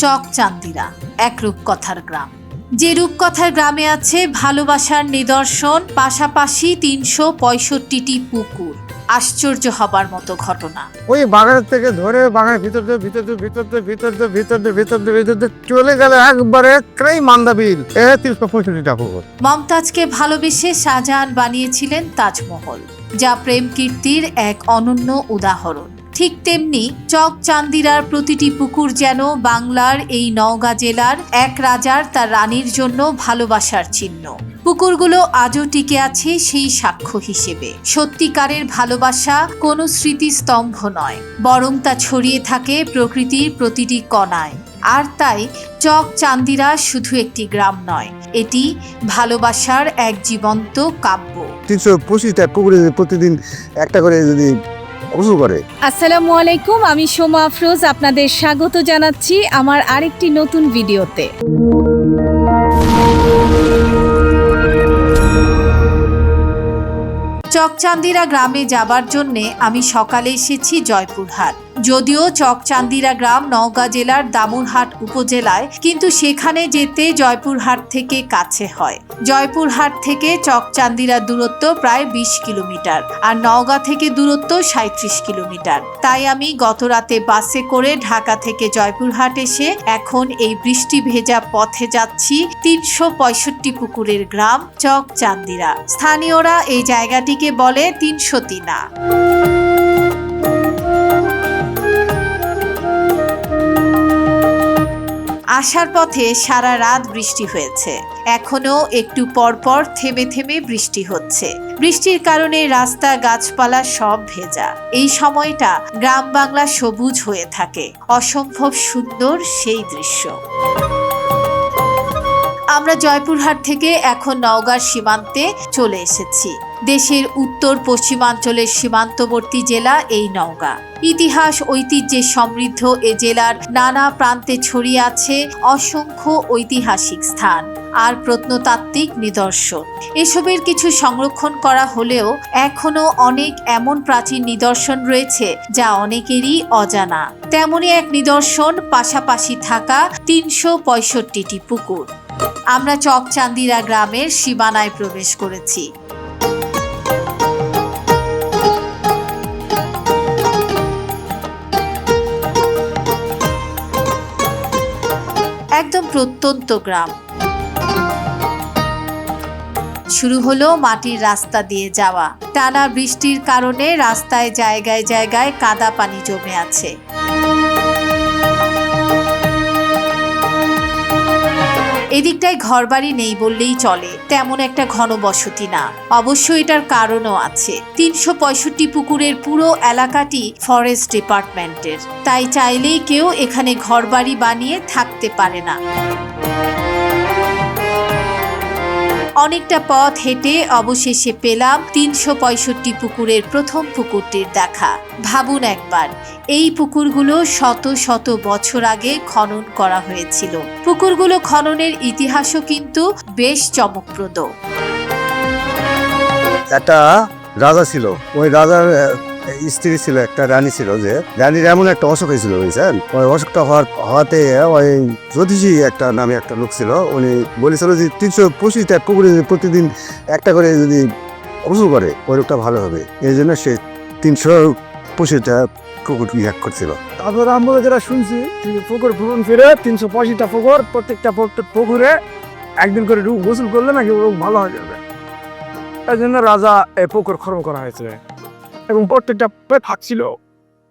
চক চান্দিরা এক রূপকথার গ্রাম। যে রূপকথার গ্রামে আছে ভালোবাসার নিদর্শন পাশাপাশি তিনশো পঁয়ষট্টিটি পুকুর। আশ্চর্য হবার মতো ঘটনা। ওই বাগানের থেকে ধরে বাগানের ভিতর দিয়ে ভিতর দিয়ে ভিতর দিয়ে ভিতর দিয়ে ভিতর দিয়ে ভিতর দিয়ে ভিতর দিয়ে চলে গেলে একবারে ক্রেই মান্দাবিল এ তিনশো পঁয়ষট্টি টাকা মমতাজকে ভালোবেসে শাহজাহান বানিয়েছিলেন তাজমহল যা প্রেম কীর্তির এক অনন্য উদাহরণ। ঠিক তেমনি চক চান্দিরার প্রতিটি পুকুর যেন বাংলার এই নওগাঁ জেলার এক রাজার তার রানীর জন্য ভালোবাসার চিহ্ন। পুকুরগুলো আজও টিকে আছে সেই সাক্ষ্য হিসেবে। সত্যিকারের ভালোবাসা কোনো স্মৃতিস্তম্ভ নয়, বরং তা ছড়িয়ে থাকে প্রকৃতির প্রতিটি কণায়। আর তাই চক চান্দিরা শুধু একটি গ্রাম নয়, এটি ভালোবাসার এক জীবন্ত কাব্য। তিনশো পঁচিশটা পুকুরে প্রতিদিন একটা করে যদি অবসর করে। আসসালামু আলাইকুম, আমি সোমা আফরোজ, আপনাদের স্বাগত জানাচ্ছি আমার আরেকটি নতুন ভিডিওতে। চকচান্দিরা গ্রামে যাবার জন্যে আমি সকালে এসেছি জয়পুরহাট। যদিও চকচান্দিরা গ্রাম নওগাঁ জেলার দামুরহাট উপজেলায়, কিন্তু সেখানে যেতে জয়পুরহাট থেকে কাছে হয়। জয়পুরহাট থেকে চকচান্দিরা দূরত্ব প্রায় বিশ কিলোমিটার আর নওগাঁ থেকে দূরত্ব সাঁত্রিশ কিলোমিটার। তাই আমি গত রাতে বাসে করে ঢাকা থেকে জয়পুরহাট এসে এখন এই বৃষ্টি ভেজা পথে যাচ্ছি তিনশো পঁয়ষট্টি পুকুরের গ্রাম চকচান্দিরা। স্থানীয়রা এই জায়গাটিকে বলে তিনশো তিনা। আসার পথে সারা রাত বৃষ্টি হয়েছে। এখনও একটু পরপর থেমে থেমে বৃষ্টি হচ্ছে। বৃষ্টির কারণে রাস্তা, গাছপালা সব ভেজা। এই সময়টা গ্রাম বাংলা সবুজ হয়ে থাকে। অসম্ভব সুন্দর সেই দৃশ্য। আমরা জয়পুরহাট থেকে এখন নওগাঁর সীমান্তে চলে এসেছি। দেশের উত্তর পশ্চিমাঞ্চলের সীমান্তবর্তী জেলা এই নওগাঁ। ইতিহাস, ঐতিহ্যে সমৃদ্ধ এ জেলার নানা প্রান্তে ছড়িয়ে আছে অসংখ্য ঐতিহাসিক স্থান আর প্রত্নতাত্ত্বিক নিদর্শন। এসবের কিছু সংরক্ষণ করা হলেও এখনও অনেক এমন প্রাচীন নিদর্শন রয়েছে যা অনেকেরই অজানা। তেমনই এক নিদর্শন পাশাপাশি থাকা তিনশো পঁয়ষট্টিটি পুকুর। আমরা চকচান্দিরা গ্রামের সীমানায় প্রবেশ করেছি। একদম প্রত্যন্ত গ্রাম। শুরু হলো মাটির রাস্তা দিয়ে যাওয়া। টানা বৃষ্টির কারণে রাস্তায় জায়গায় জায়গায় কাদা পানি জমে আছে। এদিকটায় ঘরবাড়ি নেই বললেই চলে, তেমন একটা ঘন বসতি না। অবশ্য এটার কারণও আছে। তিনশো পঁয়ষট্টি পুকুরের পুরো এলাকাটি ফরেস্ট ডিপার্টমেন্টের তাই চাইলেই কেউ এখানে ঘরবাড়ি বানিয়ে থাকতে পারে না। অনেকটা পথ হেঁটে অবশেষে পেলাম তিনশো পঁয়ষট্টি পুকুরের প্রথম পুকুরটির দেখা। ভাবুন একবার, এই পুকুরগুলো শত শত বছর আগে খনন করা হয়েছিল। পুকুরগুলো খননের ইতিহাসও কিন্তু বেশ চমকপ্রদ। একটা রাজা ছিল। ওই রাজার স্ত্রী ছিল, একটা রানী ছিল যে, রানীর এমন একটা অসুখ হয়েছিল, বুঝছেন? ওই অসুখটা হওয়ার, হওয়াতে ওই জ্যোতিষী একটা নামে একটা লোক ছিল, উনি বলেছিল যে, তিনশো পঁচিশটা যদি প্রতিদিন একটা করে যদি অবসর করে, ওই রোগটা ভালো হবে। এই জন্য সে তিনশো পঁচিশটা কুকুর ইয়া করছিল। তারপর আমরা যেটা শুনছি পুকুর ভ্রমণ ফিরে তিনশো পঁয়ষট্টিটা পুকুর, প্রত্যেকটা পুকুর- একদিন করে গোসল করলে নাকি ভালো হয়ে যাবে। তাই জন্য রাজা এই পুকুর খনন করা হয়েছে। এবং প্রত্যেকটা পেট থাকছিল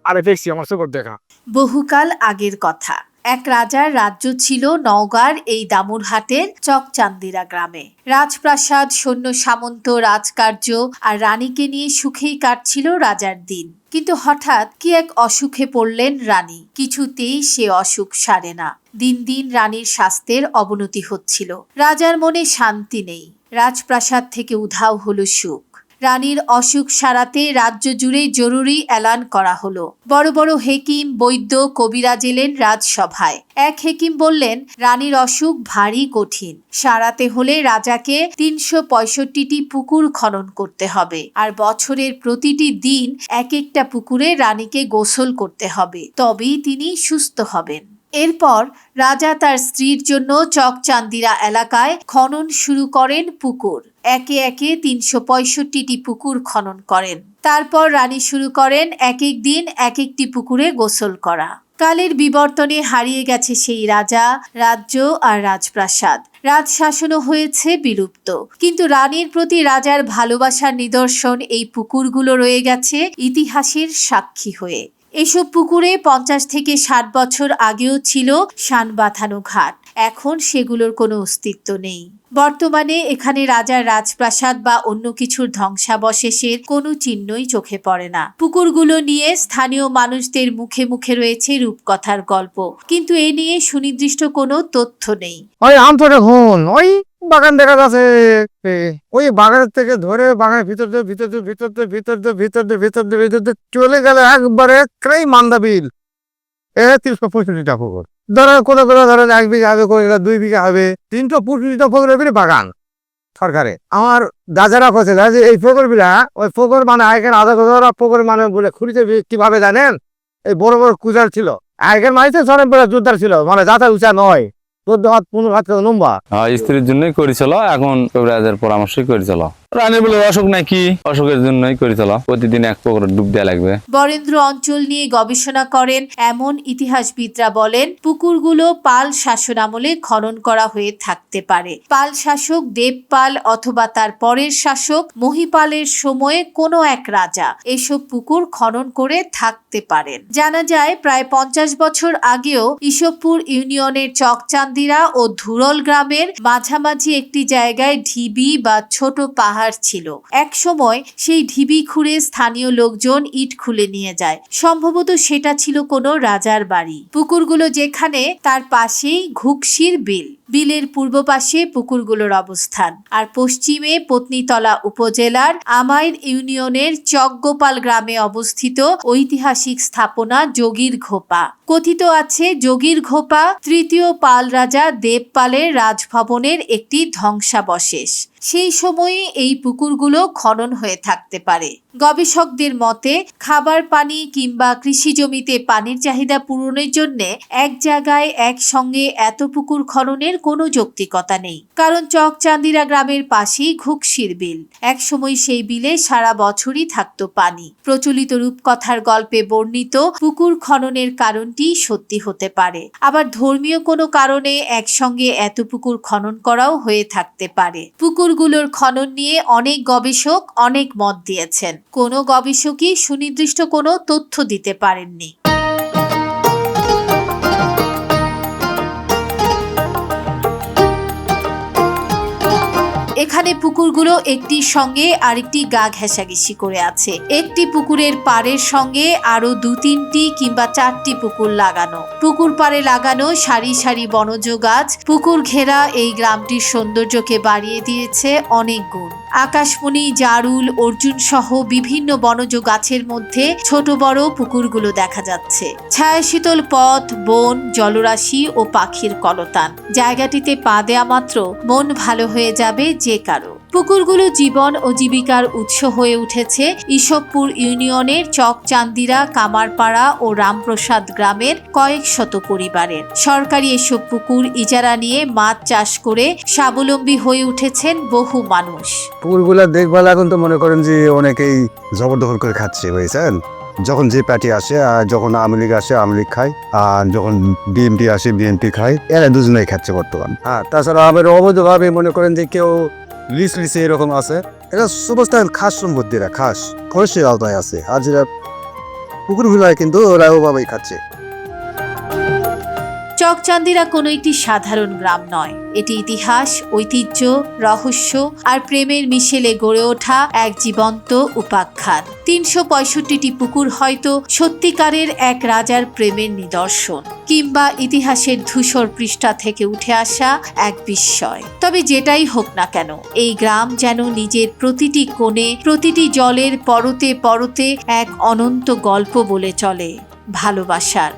আরে দেখছি আমার চোখের দেখা। বহুকাল আগের কথা। এক রাজার রাজ্য ছিল নওগাঁর এই দামুরহাটের চকচান্দিরা গ্রামে। রাজপ্রাসাদ, সৈন্য সামন্ত, রাজকার্য আর রানীকে নিয়ে সুখেই কাটছিল রাজার দিন। কিন্তু হঠাৎ কি এক অসুখে পড়লেন রানী? কিছুতেই সে অসুখ সারে না। দিন দিন রানীর স্বাস্থ্যের অবনতি হচ্ছিল। রাজার মনে শান্তি নেই। রাজপ্রাসাদ থেকে উধাও হলো সুখ। রানীর অসুখ সারাতে রাজ্য জুড়ে জরুরি এলান করা হলো। বড় বড় হেকিম, বৈদ্য কবিরাজ এলেন রাজসভায়। এক হেকিম বললেন, রানীর অসুখ ভারী কঠিন। সারাতে হলে রাজাকে তিনশো পঁয়ষট্টিটি পুকুর খনন করতে হবে। আর বছরের প্রতিটি দিন এক একটা পুকুরে রানীকে গোসল করতে হবে। তবেই তিনি সুস্থ হবেন। এরপর রাজা তার স্ত্রীর জন্য চকচান্দিরা এলাকায় খনন শুরু করেন পুকুর। একে একে তিনশো পঁয়ষট্টিটি পুকুর খনন করেন। তারপর রানী শুরু করেন এক এক দিন এক একটি পুকুরে গোসল করা। কালের বিবর্তনে হারিয়ে গেছে সেই রাজা, রাজ্য আর রাজপ্রাসাদ। রাজশাসনও হয়েছে বিলুপ্ত। কিন্তু রানীর প্রতি রাজার ভালোবাসার নিদর্শন এই পুকুরগুলো রয়ে গেছে ইতিহাসের সাক্ষী হয়ে। এসব পুকুরে পঞ্চাশ থেকে ষাট বছর আগেও ছিল শান বাঁধানো ঘাট এখন সেগুলোর কোনো অস্তিত্ব নেই। বর্তমানে এখানে রাজার রাজপ্রাসাদ বা অন্য কিছুর ধ্বংসাবশেষের কোনো চিহ্নই চোখে পড়ে না। পুকুরগুলো নিয়ে স্থানীয় মানুষদের মুখে মুখে রয়েছে রূপকথার গল্প। কিন্তু এ নিয়ে সুনির্দিষ্ট কোনো তথ্য নেই। ওই ওই বাগান দেখা যাচ্ছে। ওই বাগানের থেকে ধরে বাগানের ভিতর দিয়ে ভিতর দিয়ে ভিতর দিয়ে ভিতর দিয়ে ভিতর দিয়ে ভিতর দিয়ে ভিতর দিয়ে চলে গেলে একবারে ক্রেই মান্দা বিল এ, তিনশো পঁয়ষট্টিটা পুকুর ধরো কোথাও কোথাও ধরো এক বিঘা হবে কোথাও দুই বিঘা হবে, তিনশো পঁয়ষট্টিটা পুকুরের বিলে বাগান সরকারে। আমার দাদারা কথা যে এই পুকুর বিলা ওই পুকুর মানে আগের আধা কথা পুকুর মানে বলে খুঁড়িতে কীভাবে জানেন? এই বড় বড় কুজার ছিল। আগের মাইতে সরেন জোরদার ছিল মানে যাতা উঁচা নয়। চোদ্দ হাত পনেরো হাত লম্বা হ্যাঁ, স্ত্রীর জন্যই করেছিল এখন কবিরাজের পরামর্শই করেছিল রানীর বলে অসুখ নাকি অসুখের জন্যই করেছিল প্রতিদিন এক পুকুর ডুব দেওয়া লাগবে। বরেন্দ্র অঞ্চল নিয়ে গবেষণা করেন এমন ইতিহাসবিদরা বলেন, পুকুরগুলো পাল শাসনামলে খনন করা হয়ে থাকতে পারে। পাল শাসক দেবপাল অথবা তার পরের শাসক মহিপালের সময়ে কোনো এক রাজা এসব পুকুর খনন করে থাকতে পারেন। জানা যায়, প্রায় পঞ্চাশ বছর আগেও ইসবপুর ইউনিয়নের চকচান্দিরা ও ধুরল গ্রামের মাঝামাঝি একটি জায়গায় ঢিবি বা ছোট পাহাড় ছিল। এক সময় সেই ঢিবি খুঁড়ে স্থানীয় লোকজন ইট খুলে নিয়ে যায়। সম্ভবত সেটা ছিল কোনো রাজার বাড়ি। পুকুরগুলো যেখানে, তার পাশেই ঘুকশির বিল। বিলের পূর্ব পাশে পুকুরগুলোর অবস্থান। আর পশ্চিমে পত্নীতলা উপজেলার আমাইর ইউনিয়নের চকগোপাল গ্রামে অবস্থিত ঐতিহাসিক স্থাপনা যোগীর ঘোপা। কথিত আছে, যোগীর ঘোপা তৃতীয় পাল রাজা দেবপালের রাজভবনের একটি ধ্বংসাবশেষ। সেই সময়ে এই পুকুরগুলো খনন হয়ে থাকতে পারে। গবেষকদের মতে, খাবার পানি কিংবা কৃষি জমিতে পানির চাহিদা পূরণের জন্য এক জায়গায় একসঙ্গে এত পুকুর খননের কোনো যৌক্তিকতা নেই। কারণ চকচান্দিরা গ্রামের পাশেই ঘুকশির বিল। একসময় সেই বিলে সারা বছরই থাকতো পানি। প্রচলিত রূপকথার গল্পে বর্ণিত পুকুর খননের কারণটি সত্যি হতে পারে। আবার ধর্মীয় কোনো কারণে একসঙ্গে এত পুকুর খনন করাও হয়ে থাকতে পারে। পুকুরগুলোর খনন নিয়ে অনেক গবেষক অনেক মত দিয়েছেন। কোনো গবেষকই সুনির্দিষ্ট কোনো তথ্য দিতে পারেননি। এখানে পুকুরগুলো একটির সঙ্গে আরেকটি গা ঘেঁষাঘেঁষি করে আছে। একটি পুকুরের পাড়ের সঙ্গে আরও দু তিনটি কিংবা চারটি পুকুর লাগানো। পুকুর পাড়ে লাগানো সারি সারি বনজ গাছ, পুকুর ঘেরা এই গ্রামটির সৌন্দর্যকে বাড়িয়ে দিয়েছে অনেক গুণ। আকাশমণি, জারুল, অর্জুন সহ বিভিন্ন বনজ গাছের মধ্যে ছোট বড় পুকুরগুলো দেখা যাচ্ছে। ছায়া শীতল পথ, বন, জলরাশি ও পাখির কলতান। জায়গাটিতে পা দেয়া মাত্র মন ভালো হয়ে যাবে যে কারও। পুকুরগুলো জীবন ও জীবিকার উৎস হয়ে উঠেছে। ইসবপুর ইউনিয়নের চকচান্দিরা, কামারপাড়া ও রামপ্রসাদ গ্রামের কয়েক শত পরিবারের। সরকারি এসব পুকুর ইজারা নিয়ে মাছ চাষ করে স্বাবলম্বী হয়ে উঠেছেন বহু মানুষ। পুকুরগুলা দেখভাল এখন তো মনে করেন যে অনেকেই জবরদখল করে খাচ্ছে, বুঝছেন? যখন যে পার্টি আসে, আর যখন আওয়ামী লীগ আসে, আওয়ামী লীগ খায়, আর যখন বিএনপি আসে, বিএনপি খায়, এরা দুজনেই খাচ্ছে বর্তমান। হ্যাঁ তাছাড়া আমাদের অবৈধভাবে মনে করেন যে কেউ লিস লিসে এরকম আছে। এটা সুপারস্টাইল খাস সম্পত্তিরা খাস। খরচের আওতায় আছে। আর যেটা পুকুর ভিলায় কিন্তু ওরা ওভাবেই খাচ্ছে। চকচান্দিরা কোনো একটি সাধারণ গ্রাম নয়। এটি ইতিহাস, ঐতিহ্য, রহস্য আর প্রেমের মিশেলে গড়ে ওঠা এক জীবন্ত উপাখ্যান। তিনশো পঁয়ষট্টিটি পুকুর হয়তো সত্যিকারের এক রাজার প্রেমের নিদর্শন, কিংবা ইতিহাসের ধূসর পৃষ্ঠা থেকে উঠে আসা এক বিস্ময়। তবে যেটাই হোক না কেন, এই গ্রাম যেন নিজের প্রতিটি কোণে, প্রতিটি জলের পরতে পরতে এক অনন্ত গল্প বলে চলে ভালোবাসার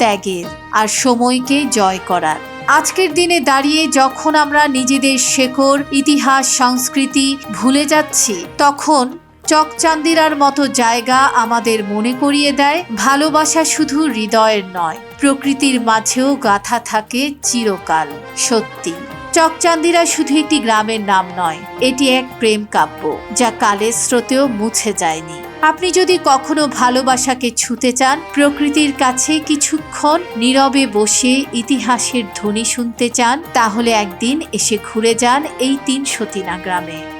ত্যাগের আর সময়কে জয় করার। আজকের দিনে দাঁড়িয়ে যখন আমরা নিজেদের শেকড়, ইতিহাস, সংস্কৃতি ভুলে যাচ্ছি, তখন চকচান্দিরার মতো জায়গা আমাদের মনে করিয়ে দেয়, ভালোবাসা শুধু হৃদয়ের নয়, প্রকৃতির মাঝেও গাথা থাকে চিরকাল, সত্যি। চকচান্দিরা শুধু একটি গ্রামের নাম নয়, এটি এক প্রেম কাব্য, যা কালের স্রোতেও মুছে যায়নি। আপনি যদি কখনো ভালোবাসাকে ছুতে চান, প্রকৃতির কাছে কিছুক্ষণ নীরবে বসে ইতিহাসের ধ্বনি শুনতে চান, তাহলে একদিন এসে ঘুরে যান এই তিন সতীনা গ্রামে।